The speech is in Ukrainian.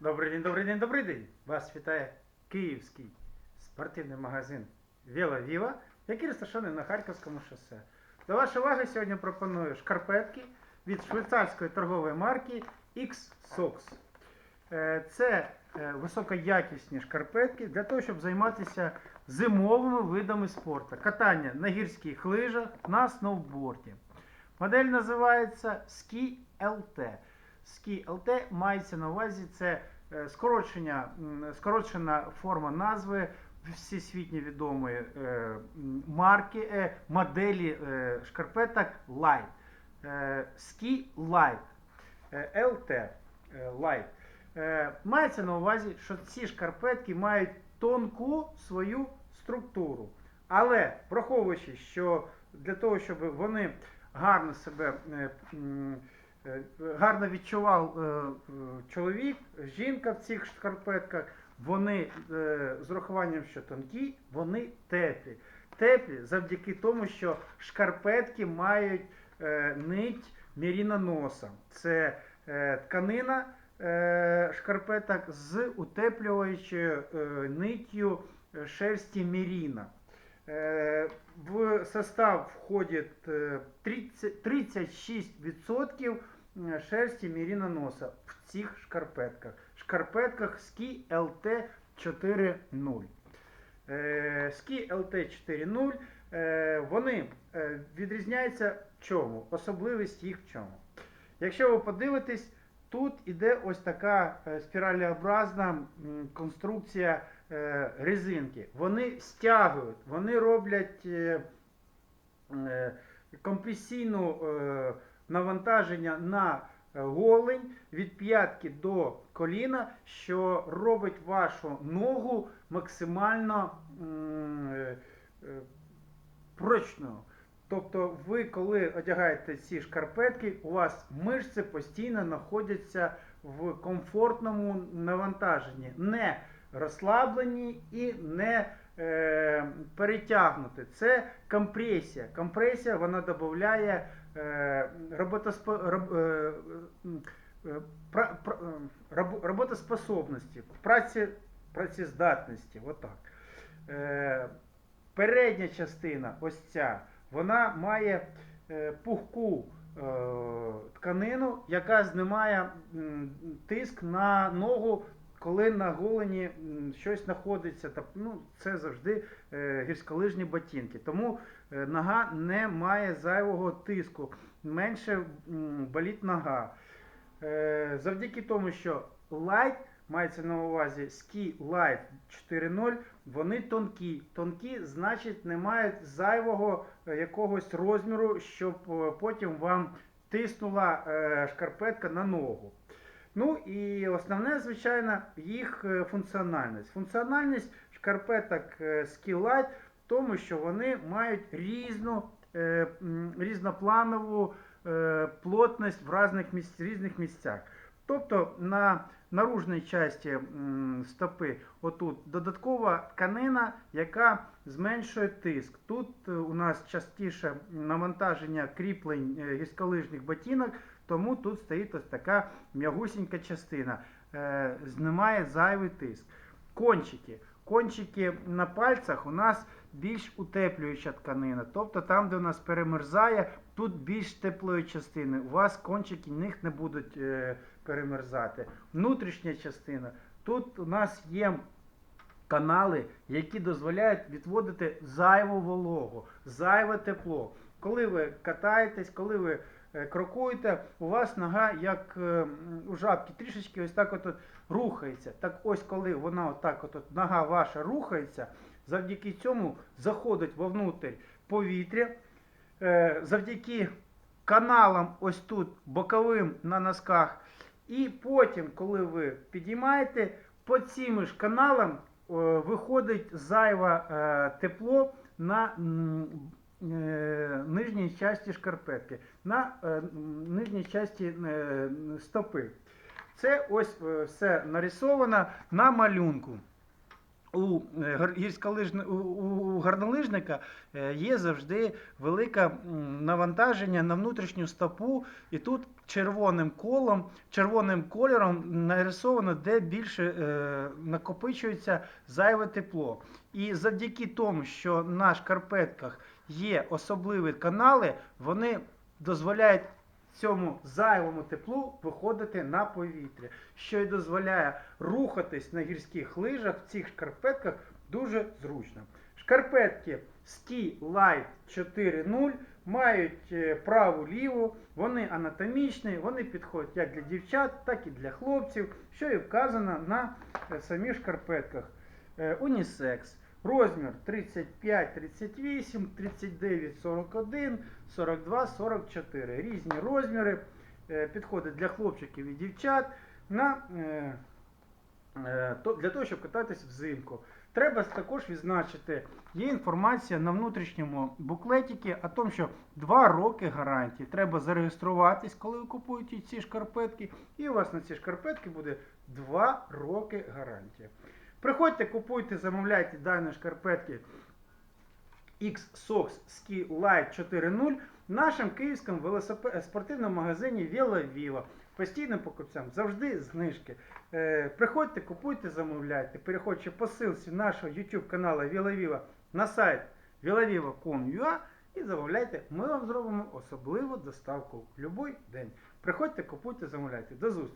Добрий день, добрий день, добрий день! Вас вітає київський спортивний магазин Віла Віва, який розташований на Харківському шосе. До вашої уваги сьогодні пропоную шкарпетки від швейцарської торгової марки X-Sox. Е, Це е, високоякісні шкарпетки для того, щоб займатися зимовими видами спорту. Катання на гірських лижах, на сноуборді. Модель називається Ski LT. Ski LT мається на увазі це е, скорочення, скорочена форма назви всесвітньо відомої е, марки, е, моделі шкарпеток Light. Ski Light. Е, Light. Мається на увазі, що ці шкарпетки мають тонку свою структуру. Але враховуючи, що для того, щоб вони гарно себе гарно відчував е, е, чоловік, жінка в цих шкарпетках, вони е, з урахуванням, що тонкі, вони теплі. Теплі завдяки тому, що шкарпетки мають е, нить міріноноса. Це е, тканина е, шкарпеток з утеплюючою е, ниттю е, шерсті міріна. Е, В состав входит е, 30, 36% е, шерсті міріноноса в цих шкарпетках. Шкарпетках Ski LT 4.0. Е, Ski LT 4.0 е, вони е, відрізняються в чому? Особливість їх в чому? Якщо ви подивитесь, тут іде ось така е, спіралеобразна конструкція е, резинки. Вони стягують, вони роблять е, компресійну навантаження на е, голень від п'ятки до коліна, що робить вашу ногу максимально е, е, прочною. Тобто ви, коли одягаєте ці шкарпетки, у вас мишці постійно знаходяться в комфортному навантаженні, не розслаблені і не е, перетягнуті. Це компресія. Компресія вона додає роботоспособності, праці, працездатності. Отак. Е, передня частина, ось ця, вона має е, пухку е, тканину, яка знімає тиск на ногу, коли на голені щось знаходиться. Тоб- Ну, це завжди е, гірськолижні ботинки. Тому е, нога не має зайвого тиску, менше м, болить нога. Е, завдяки тому, що Light мається на увазі Ski Light 4.0, вони тонкі. Тонкі, значить, не мають зайвого якогось розміру, щоб потім вам тиснула шкарпетка на ногу. Ну і основне, звичайно, їх е, функціональність. Функціональність шкарпеток е, Ski Light в тому, що вони мають різну, е, різнопланову плотність в різних, місць, різних місцях. Тобто на наружній часті стопи отут додаткова тканина, яка зменшує тиск. Тут у нас частіше навантаження кріплень гірськолижних ботинок, тому тут стоїть ось така м'ягусінька частина, е, знімає зайвий тиск. Кончики. Кончики на пальцях у нас більш утеплююча тканина. Тобто там, де у нас перемерзає, тут більш теплої частини. У вас кончики них не будуть е, перемерзати. Внутрішня частина. Тут у нас є канали, які дозволяють відводити зайву вологу, зайве тепло. Коли ви катаєтесь, коли ви крокуєте, у вас нога, як е, у жабки, трішечки ось так от рухається. Так ось коли вона отак от, нога ваша рухається, завдяки цьому заходить вовнутрь повітря, е, завдяки каналам ось тут боковим на носках. І потім, коли ви підіймаєте, по цим ж каналам е, виходить зайве е, тепло на е, нижній часті шкарпетки, на е, нижній часті е, стопи. Це ось е, все нарисовано на малюнку. У, е, у, у горнолижника е, є завжди велике навантаження на внутрішню стопу, і тут червоним колом, червоним кольором нарисовано, де більше е, накопичується зайве тепло. І завдяки тому, що на шкарпетках є особливі канали, вони дозволяють цьому зайвому теплу виходити на повітря, що й дозволяє рухатись на гірських лижах в цих шкарпетках дуже зручно. Шкарпетки Ski Light 4.0 мають е, праву ліву, вони анатомічні, вони підходять як для дівчат, так і для хлопців, що і вказано на е, самих шкарпетках. Е, Унісекс. Розмір 35, 38, 39, 41, 42, 44. Різні розміри е, підходять для хлопчиків і дівчат на, е, е, для того, щоб кататись взимку. Треба також відзначити, є інформація на внутрішньому буклетіки о тому, що 2 роки гарантії. Треба зареєструватись, коли ви купуєте ці шкарпетки, і у вас на ці шкарпетки буде 2 роки гарантія. Приходьте, купуйте, замовляйте дані шкарпетки X-Sox Ski Light 4.0 в нашому київському велосипе- спортивному магазині Віла. Постійним покупцям завжди знижки. Е, приходьте, купуйте, замовляйте. Переходьте по ссылці нашого YouTube каналу Віла Віла на сайт vilaviva.com.ua і замовляйте. Ми вам зробимо особливу доставку в будь-який день. Приходьте, купуйте, замовляйте. До зустрічі!